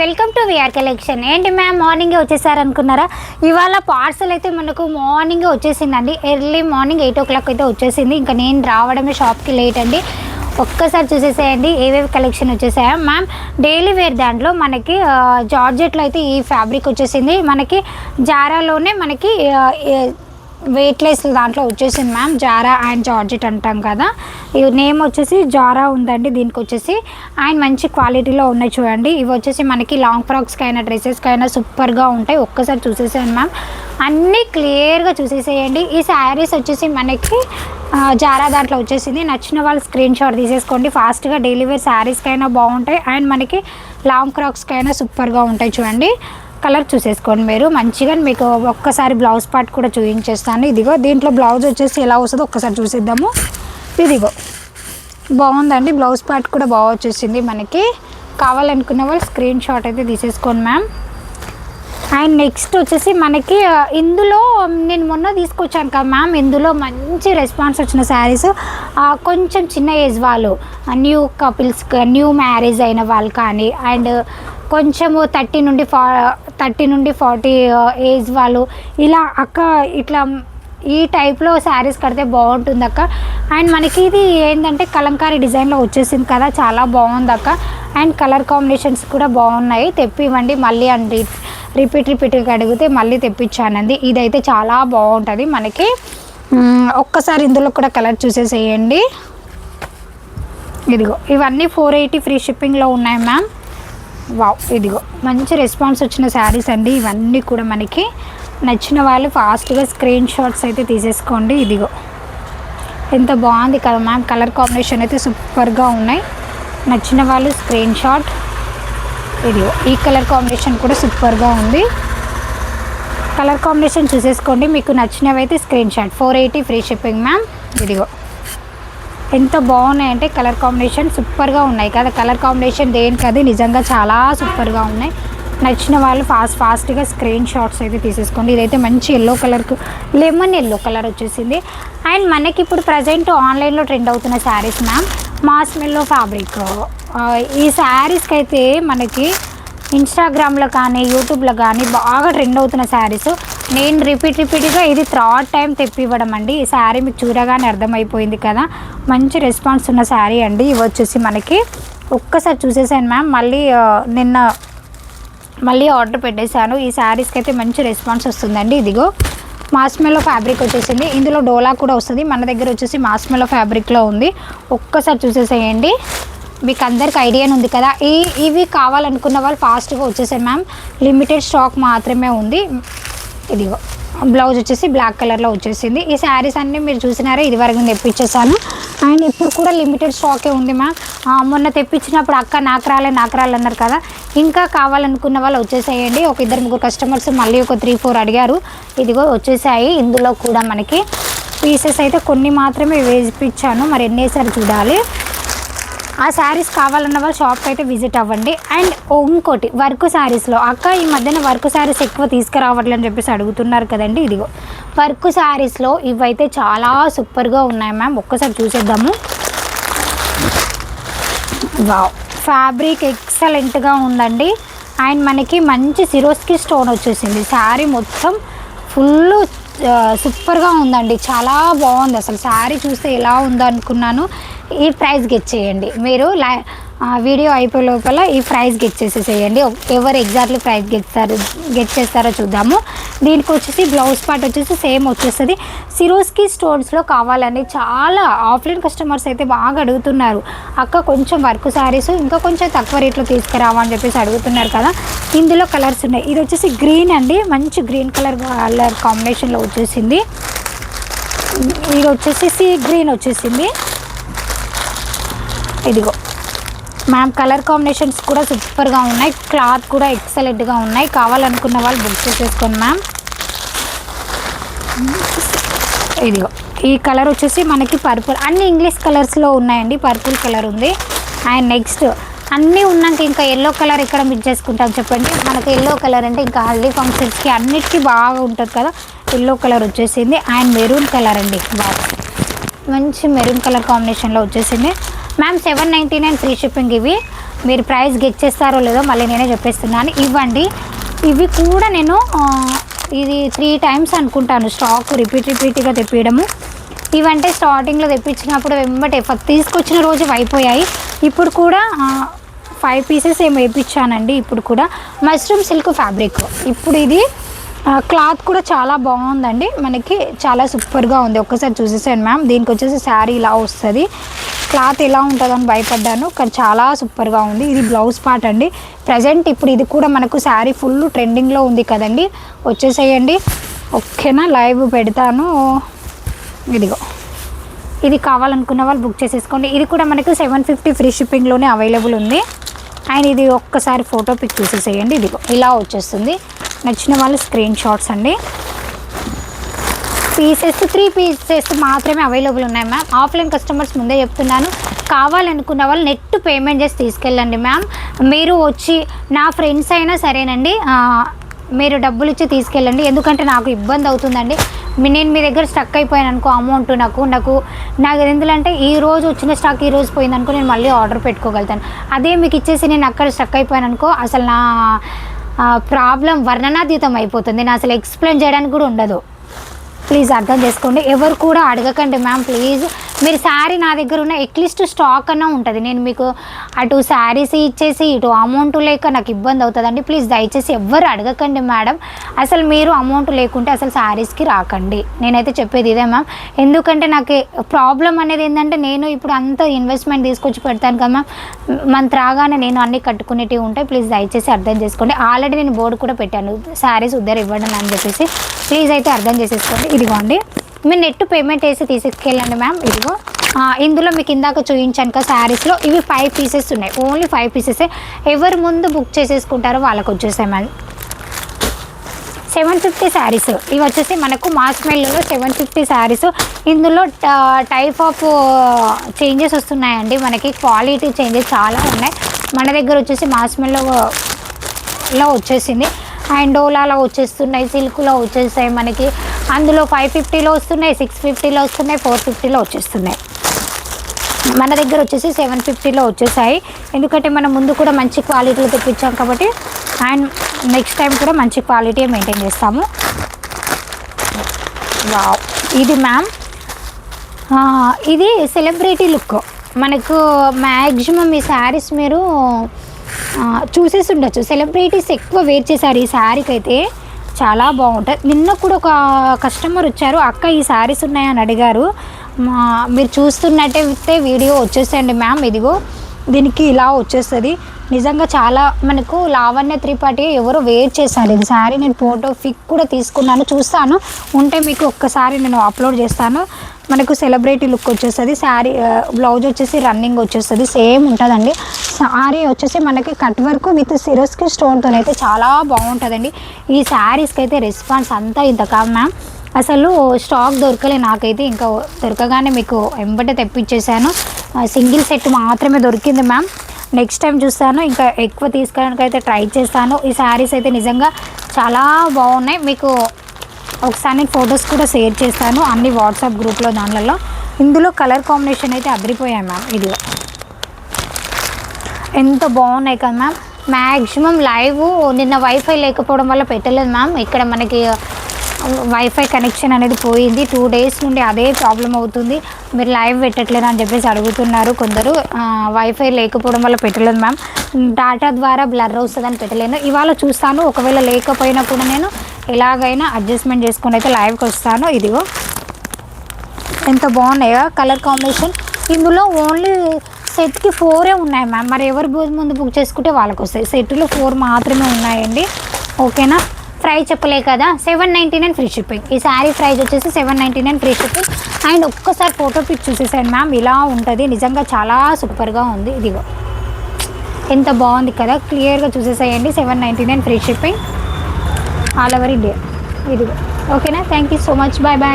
Welcome to VR collection ఏంటి ma'am మార్నింగే వచ్చేసారనుకున్నారా? ఇవాళ పార్సల్ అయితే మనకు మార్నింగే వచ్చేసిందండి. Early morning eight o'clock అయితే వచ్చేసింది. ఇంకా నేను రావడమే షాప్కి లేట్ అండి. ఒక్కసారి చూసేసేయండి ఏవేవి కలెక్షన్ వచ్చేసాయా? మ్యామ్ డైలీ వేర్ దాంట్లో మనకి జార్జెట్లో అయితే ఈ ఫ్యాబ్రిక్ వచ్చేసింది. మనకి జారాలోనే మనకి వెయిట్లెస్ దాంట్లో వచ్చేసింది మ్యామ్ జారా అండ్ జార్జెట్ అంటాం కదా. ఈ నేమ్ వచ్చేసి జారా ఉందండి దీనికి వచ్చేసి. అండ్ మంచి క్వాలిటీలో ఉన్నాయి చూడండి. ఇవి వచ్చేసి మనకి లాంగ్ ఫ్రాక్స్కి అయినా డ్రెస్సెస్కి అయినా సూపర్గా ఉంటాయి. ఒక్కసారి చూసేసేయండి మ్యామ్ అన్నీ క్లియర్గా చూసేసేయండి. ఈ శారీస్ వచ్చేసి మనకి జారా దాంట్లో వచ్చేసింది. నచ్చిన వాళ్ళు స్క్రీన్ షాట్ తీసేసుకోండి. ఫాస్ట్గా డెలివరీ శారీస్కి అయినా బాగుంటాయి. అండ్ మనకి లాంగ్ ఫ్రాక్స్కి అయినా సూపర్గా ఉంటాయి చూడండి. కలర్ చూసేసుకోండి మీరు. మంచిగా మీకు ఒక్కసారి బ్లౌజ్ పార్ట్ కూడా చూపించేస్తాను. ఇదిగో దీంట్లో బ్లౌజ్ వచ్చేసి ఎలా వస్తుందో ఒక్కసారి చూసేద్దాము. ఇదిగో బాగుందండి. బ్లౌజ్ పార్ట్ కూడా బాగా వచ్చేసింది మనకి. కావాలనుకున్న వాళ్ళు స్క్రీన్ షాట్ అయితే తీసేసుకోండి మ్యామ్. అండ్ నెక్స్ట్ వచ్చేసి మనకి ఇందులో నేను మొన్న తీసుకొచ్చాను కదా మ్యామ్. ఇందులో మంచి రెస్పాన్స్ వచ్చిన శారీస్. కొంచెం చిన్న ఏజ్ వాళ్ళు న్యూ కపుల్స్ న్యూ మ్యారేజ్ అయిన వాళ్ళు కానీ అండ్ కొంచెము థర్టీ నుండి ఫా థర్టీ నుండి ఫార్టీ ఏజ్ వాళ్ళు ఇలా అక్క ఇట్లా ఈ టైప్లో శారీస్ కడితే బాగుంటుంది అక్క అండ్ మనకి ఇది ఏంటంటే కలంకారీ డిజైన్లో వచ్చేసింది కదా చాలా బాగుంది అక్క అండ్ కలర్ కాంబినేషన్స్ కూడా బాగున్నాయి తెప్పివ్వండి. మళ్ళీ అండి రిపీట్ రిపీట్గా అడిగితే మళ్ళీ తెప్పించానండి ఇదైతే చాలా బాగుంటుంది మనకి. ఒక్కసారి ఇందులో కూడా కలర్ చూసేసేయండి. ఇదిగో ఇవన్నీ ఫోర్ ఎయిటీ ఫ్రీ షిప్పింగ్లో ఉన్నాయి మ్యామ్ వావ్ ఇదిగో. మంచి రెస్పాన్స్ వచ్చిన శారీస్ అండి. ఇవన్నీ కూడా మనకి నచ్చిన వాళ్ళు ఫాస్ట్గా స్క్రీన్ షాట్స్ అయితే తీసేసుకోండి. ఇదిగో. ఎంత బాగుంది కదా మ్యామ్. కలర్ కాంబినేషన్ అయితే సూపర్గా ఉన్నాయి. నచ్చిన వాళ్ళు స్క్రీన్ షాట్. ఇదిగో. ఈ కలర్ కాంబినేషన్ కూడా సూపర్గా ఉంది. కలర్ కాంబినేషన్ చూసేసుకోండి. మీకు నచ్చినవి అయితే screen shot. Four eighty free shipping ma'am. ఇదిగో. ఎంత బాగున్నాయి అంటే కలర్ కాంబినేషన్ సూపర్గా ఉన్నాయి కదా. కలర్ కాంబినేషన్ దేనికది? నిజంగా చాలా సూపర్గా ఉన్నాయి. నచ్చిన వాళ్ళు ఫాస్ట్ ఫాస్ట్గా స్క్రీన్ షాట్స్ అయితే తీసేసుకోండి. ఇదైతే మంచి ఎల్లో కలర్కు లెమన్ ఎల్లో కలర్ వచ్చేసింది. అండ్ మనకి ఇప్పుడు ప్రజెంట్ ఆన్లైన్లో ట్రెండ్ అవుతున్న శారీస్ మ్యామ్ మాస్మెల్లో ఫ్యాబ్రిక్. ఈ శారీస్కి అయితే మనకి ఇన్స్టాగ్రామ్లో కానీ యూట్యూబ్లో కానీ బాగా ట్రెండ్ అవుతున్న శారీస్. నేను రిపీట్ రిపీట్గా ఇది థర్డ్ టైం తెప్పివ్వడం అండి. ఈ శారీ మీకు చూడగానే అర్థమైపోయింది కదా. మంచి రెస్పాన్స్ ఉన్న శారీ అండి. ఇవి వచ్చేసి మనకి ఒక్కసారి చూసేసాను మ్యామ్. మళ్ళీ నిన్న మళ్ళీ ఆర్డర్ పెట్టేశాను. ఈ శారీస్కి అయితే మంచి రెస్పాన్స్ వస్తుందండి. ఇదిగో మాస్మెలో ఫ్యాబ్రిక్ వచ్చేసింది. ఇందులో డోలా కూడా వస్తుంది. మన దగ్గర వచ్చేసి మాస్మెలో ఫ్యాబ్రిక్లో ఉంది. ఒక్కసారి చూసేసేయండి. మీకు అందరికి ఐడియా ఉంది కదా? ఈ ఇవి కావాలనుకున్న వాళ్ళు ఫాస్ట్గా వచ్చేసాయి మ్యామ్. లిమిటెడ్ స్టాక్ మాత్రమే ఉంది. ఇదిగో బ్లౌజ్ వచ్చేసి బ్లాక్ కలర్లో వచ్చేసింది. ఈ శారీస్ అన్నీ మీరు చూసినారా ఇది వరకు నేను తెప్పించేసాను అండ్ ఇప్పుడు కూడా లిమిటెడ్ స్టాకే ఉంది మ్యామ్. మొన్న తెప్పించినప్పుడు అక్క నాకు రాలే నాకు రాలే అన్నారు కదా. ఇంకా కావాలనుకున్న వాళ్ళు వచ్చేసేయండి. ఒక ఇద్దరు ముగ్గురు కస్టమర్స్ మళ్ళీ ఒక త్రీ ఫోర్ అడిగారు. ఇదిగో వచ్చేసాయి. ఇందులో కూడా మనకి పీసెస్ అయితే కొన్ని మాత్రమే వేసిపించాను మరి ఎన్నేసారి చూడాలి. ఆ శారీస్ కావాలన్న వాళ్ళు షాప్కి అయితే విజిట్ అవ్వండి. అండ్ ఇంకోటి వర్క్ శారీస్లో అక్క ఈ మధ్యన వర్క్ శారీస్ ఎక్కువ తీసుకురావట్లని చెప్పేసి అడుగుతున్నారు కదండి ఇదిగో. వర్క్ శారీస్లో ఇవైతే చాలా సూపర్గా ఉన్నాయి మ్యామ్ ఒక్కసారి చూసేద్దాము. వావ్ ఫ్యాబ్రిక్ ఎక్సలెంట్గా ఉందండి. అండ్ మనకి మంచి సిరోస్కి స్టోన్ వచ్చేసింది. శారీ మొత్తం ఫుల్ సూపర్గా uh, ఉందండి. చాలా బాగుంది. అసలు శారీ చూస్తే ఎలా ఉందనుకున్నాను. ఈ ప్రైస్ గెట్ చేయండి. మీరు లై వీడియో అయిపోయే లోపల ఈ ప్రైస్ గెట్ చేసేసేయండి. ఎవరు ఎగ్జాక్ట్లీ ప్రైజ్ గెట్స్తారు గెట్ చేస్తారో చూద్దాము. దీనికి వచ్చేసి బ్లౌజ్ పార్ట్ వచ్చేసి సేమ్ వచ్చేస్తుంది. సిరోస్కి స్టోన్స్లో కావాలని చాలా ఆఫ్లైన్ కస్టమర్స్ అయితే బాగా అడుగుతున్నారు. అక్క కొంచెం వర్క్ శారీస్ ఇంకా కొంచెం తక్కువ రేట్లో తీసుకురావని చెప్పేసి అడుగుతున్నారు కదా. ఇందులో కలర్స్ ఉన్నాయి. ఇది వచ్చేసి గ్రీన్ అండి. మంచి గ్రీన్ కలర్ కలర్ కాంబినేషన్లో వచ్చేసింది. ఇది వచ్చేసి సీ గ్రీన్ వచ్చేసింది. ఇదిగో. మ్యామ్ కలర్ కాంబినేషన్స్ కూడా సూపర్గా ఉన్నాయి. క్లాత్ కూడా ఎక్సలెంట్గా ఉన్నాయి. కావాలనుకున్న వాళ్ళు బుక్ చేసేసుకోండి మ్యామ్ ఇదిగో. ఈ కలర్ వచ్చేసి మనకి పర్పుల్ అన్ని ఇంగ్లీష్ కలర్స్లో ఉన్నాయండి. పర్పుల్ కలర్ ఉంది. అండ్ నెక్స్ట్ అన్నీ ఉన్నాక ఇంకా ఎల్లో కలర్ ఎక్కడ మిక్స్ చేసుకుంటాం చెప్పండి? మనకి ఎల్లో కలర్ అంటే ఇంకా హల్దీ ఫంక్షన్స్కి అన్నిటికీ బాగా ఉంటుంది కదా. ఎల్లో కలర్ వచ్చేసింది. అండ్ మెరూన్ కలర్ అండి. బాగా మంచి మెరూన్ కలర్ కాంబినేషన్లో వచ్చేసింది. Ma'am seven ninety nine free shipping ఇవి. మీరు ప్రైస్ గెట్ చేస్తారో లేదో మళ్ళీ నేనే చెప్పేస్తున్నాను. ఇవ్వండి. ఇవి కూడా నేను ఇది త్రీ టైమ్స్ అనుకుంటాను. స్టాక్ రిపీట్ రిపీట్గా తెప్పియడము. ఇవంటే స్టార్టింగ్లో తెప్పించినప్పుడు వెంబటే ఫస్ట్ తీసుకొచ్చిన రోజు అయిపోయాయి. ఇప్పుడు కూడా ఫైవ్ పీసెస్ ఏమి వేయించానండి ఇప్పుడు కూడా మష్రూమ్ సిల్క్ ఫ్యాబ్రిక్ ఇప్పుడు ఇది క్లాత్ కూడా చాలా బాగుందండి. మనకి చాలా సూపర్గా ఉంది. ఒక్కసారి చూసేసాను మ్యామ్ దీనికి వచ్చేసి శారీ ఇలా వస్తుంది. క్లాత్ ఎలా ఉంటుందని భయపడ్డాను కానీ చాలా సూపర్గా ఉంది. ఇది బ్లౌజ్ పార్ట్ అండి. ప్రజెంట్ ఇప్పుడు ఇది కూడా మనకు శారీ ఫుల్ ట్రెండింగ్లో ఉంది కదండి. వచ్చేసేయండి. ఓకేనా? లైవ్ పెడతాను. ఇదిగో. ఇది కావాలనుకున్న వాళ్ళు బుక్ చేసేసుకోండి. ఇది కూడా మనకు సెవెన్ ఫిఫ్టీ ఫ్రీ షిప్పింగ్లోనే అవైలబుల్ ఉంది. అండ్ ఇది ఒక్కసారి ఫోటో పిక్ చూసేసేయండి. ఇదిగో ఇలా వచ్చేస్తుంది. నచ్చిన వాళ్ళు స్క్రీన్ షాట్స్ అండి. పీసెస్ త్రీ పీసెస్ మాత్రమే అవైలబుల్ ఉన్నాయి మ్యామ్ ఆఫ్లైన్ కస్టమర్స్ ముందే చెప్తున్నాను. కావాలనుకున్న వాళ్ళు నెట్ పేమెంట్ చేసి తీసుకెళ్ళండి మ్యామ్ మీరు వచ్చి నా ఫ్రెండ్స్ అయినా సరేనండి మీరు డబ్బులు ఇచ్చి తీసుకెళ్ళండి. ఎందుకంటే నాకు ఇబ్బంది అవుతుందండి. నేను మీ దగ్గర స్టక్ అయిపోయాను అనుకో అమౌంట్ నాకు నాకు నాకు ఎందుకంటే ఈ రోజు వచ్చిన స్టాక్ ఈ రోజు పోయింది అనుకో నేను మళ్ళీ ఆర్డర్ పెట్టుకోగలుగుతాను. అదే మీకు ఇచ్చేసి నేను అక్కడ స్టక్ అయిపోయాను అనుకో అసలు నా ప్రాబ్లం వర్ణనాతీతం అయిపోతుంది. నేను అసలు ఎక్స్ప్లెయిన్ చేయడానికి కూడా ఉండదు. ప్లీజ్ అర్థం చేసుకోండి. ఎవరు కూడా అడగకండి మ్యామ్. ప్లీజ్ మీరు శారీ నా దగ్గర ఉన్న ఎట్లీస్ట్ స్టాక్ అన్నా ఉంటుంది. నేను మీకు అటు శారీస్ ఇచ్చేసి ఇటు అమౌంట్ లేక నాకు ఇబ్బంది అవుతుందండి. ప్లీజ్ దయచేసి ఎవ్వరు అడగకండి మేడం అసలు మీరు అమౌంట్ లేకుంటే అసలు శారీస్కి రాకండి. నేనైతే చెప్పేది ఇదే మ్యామ్ ఎందుకంటే నాకు ప్రాబ్లం అనేది ఏంటంటే నేను ఇప్పుడు అంత ఇన్వెస్ట్మెంట్ తీసుకొచ్చి పెడతాను కదా మ్యామ్ మంత్ రాగానే నేను అన్నీ కట్టుకునేటివి ఉంటాయి. ప్లీజ్ దయచేసి అర్థం చేసుకోండి. ఆల్రెడీ నేను బోర్డు కూడా పెట్టాను. శారీస్ ఉద్దరు ఇవ్వండి అని చెప్పేసి. ప్లీజ్ అయితే అర్థం చేసేసుకోండి. ఇదిగోండి. మీరు నెట్ పేమెంట్ వేసి తీసుకెళ్ళండి మ్యామ్. ఇదిగో. ఇందులో మీకు ఇందాక చూపించాను కదా శారీస్లో. ఇవి ఫైవ్ పీసెస్ ఉన్నాయి. ఓన్లీ ఫైవ్ పీసెసే ఎవరు ముందు బుక్ చేసేసుకుంటారో వాళ్ళకి వచ్చేసాయి మ్యామ్. Seven fifty sarees. ఇవి వచ్చేసి మనకు మాస్మెల్లో సెవెన్ ఫిఫ్టీ శారీస్. ఇందులో టైప్ ఆఫ్ చేంజెస్ వస్తున్నాయండి. మనకి క్వాలిటీ చేంజెస్ చాలా ఉన్నాయి. మన దగ్గర వచ్చేసి మాస్మెల్లో వచ్చేసింది. అండ్ డోలాలో వచ్చేస్తున్నాయి సిల్క్లో వచ్చేస్తాయి మనకి. అందులో ఫైవ్ ఫిఫ్టీలో వస్తున్నాయి సిక్స్ ఫిఫ్టీలో వస్తున్నాయి ఫోర్ ఫిఫ్టీలో వచ్చేస్తున్నాయి. మన దగ్గర వచ్చేసి సెవెన్ ఫిఫ్టీలో వచ్చేసాయి. ఎందుకంటే మనం ముందు కూడా మంచి క్వాలిటీలో తెప్పించాం కాబట్టి అండ్ నెక్స్ట్ టైం కూడా మంచి క్వాలిటీ మెయింటైన్ చేస్తాము. వావ్ ఇది మ్యామ్ ఇది సెలబ్రిటీ లుక్ మనకు మ్యాక్సిమం ఈ శారీస్ మీరు చూసేసి ఉండొచ్చు. సెలబ్రిటీస్ ఎక్కువ వేర్ చేశారు ఈ శారీకి అయితే చాలా బాగుంటుంది నిన్న కూడా ఒక కస్టమర్ వచ్చారు. అక్క ఈ శారీస్ ఉన్నాయని అడిగారు. మా మీరు చూస్తున్నట్టయితే వీడియో వచ్చేసేయండి మ్యామ్ ఇదిగో దీనికి ఇలా వచ్చేస్తుంది. నిజంగా చాలా మనకు లావణ్య త్రిపాఠి ఎవరో వేర్ చేశారు. ఇది శారీ నేను ఫోటో పిక్ కూడా తీసుకున్నాను. చూస్తాను. ఉంటే మీకు ఒక్కసారి నేను అప్లోడ్ చేస్తాను. మనకు సెలబ్రిటీ లుక్ వచ్చేస్తుంది శారీ బ్లౌజ్ వచ్చేసి రన్నింగ్ వచ్చేస్తుంది సేమ్ ఉంటుందండి. శారీ వచ్చేసి మనకి కట్ వర్క్ విత్ సిరస్కి స్టోన్తో అయితే చాలా బాగుంటుందండి. ఈ శారీస్కి అయితే రెస్పాన్స్ అంతా ఇంత కాదు మ్యామ్ అసలు స్టాక్ దొరకలే నాకైతే ఇంకా దొరకగానే మీకు వెంబట తెప్పించేసాను సింగిల్ సెట్ మాత్రమే దొరికింది మ్యామ్ నెక్స్ట్ టైం చూస్తాను ఇంకా ఎక్కువ తీసుకోవడానికి అయితే ట్రై చేస్తాను. ఈ శారీస్ అయితే నిజంగా చాలా బాగున్నాయి. మీకు ఒకసారి నేను ఫొటోస్ కూడా షేర్ చేస్తాను అన్ని వాట్సాప్ గ్రూప్లో దానిలలో ఇందులో కలర్ కాంబినేషన్ అయితే అదిరిపోయాయి మ్యామ్ ఇది ఎంత బాగున్నాయి కదా మ్యామ్ మ్యాక్సిమం లైవ్ నిన్న వైఫై లేకపోవడం వల్ల పెట్టలేదు మ్యామ్ ఇక్కడ మనకి uh, వైఫై కనెక్షన్ అనేది పోయింది. టూ డేస్ నుండి అదే ప్రాబ్లం అవుతుంది. మీరు లైవ్ పెట్టట్లేదు అని చెప్పేసి అడుగుతున్నారు కొందరు. వైఫై లేకపోవడం వల్ల పెట్టలేదు మ్యామ్ డాటా ద్వారా బ్లర్ వస్తుందని పెట్టలేను. ఇవాళ చూస్తాను. ఒకవేళ లేకపోయినా కూడా నేను ఎలాగైనా అడ్జస్ట్మెంట్ చేసుకుని అయితే లైవ్కి వస్తాను. ఇదిగో. ఎంత బాగున్నాయో కలర్ కాంబినేషన్ ఇందులో ఓన్లీ సెట్కి ఫోరే ఉన్నాయి మ్యామ్ మరి ఎవరు భోజనం ముందు బుక్ చేసుకుంటే వాళ్ళకి వస్తాయి. సెట్లో ఫోర్ మాత్రమే ఉన్నాయండి. ఓకేనా ప్రైస్ చెప్పలే కదా seven ninety nine free shipping ఈ శారీ ప్రైస్ వచ్చేసి seven ninety nine free shipping and ఒక్కసారి ఫోటో పిక్ చూసేసాను మ్యామ్ ఇలా ఉంటుంది. నిజంగా చాలా సూపర్గా ఉంది. ఇదిగో. ఎంత బాగుంది కదా క్లియర్గా చూసేసేయండి. Seven ninety nine free shipping all over India. ఇదిగో. ఓకేనా? Thank you so much bye bye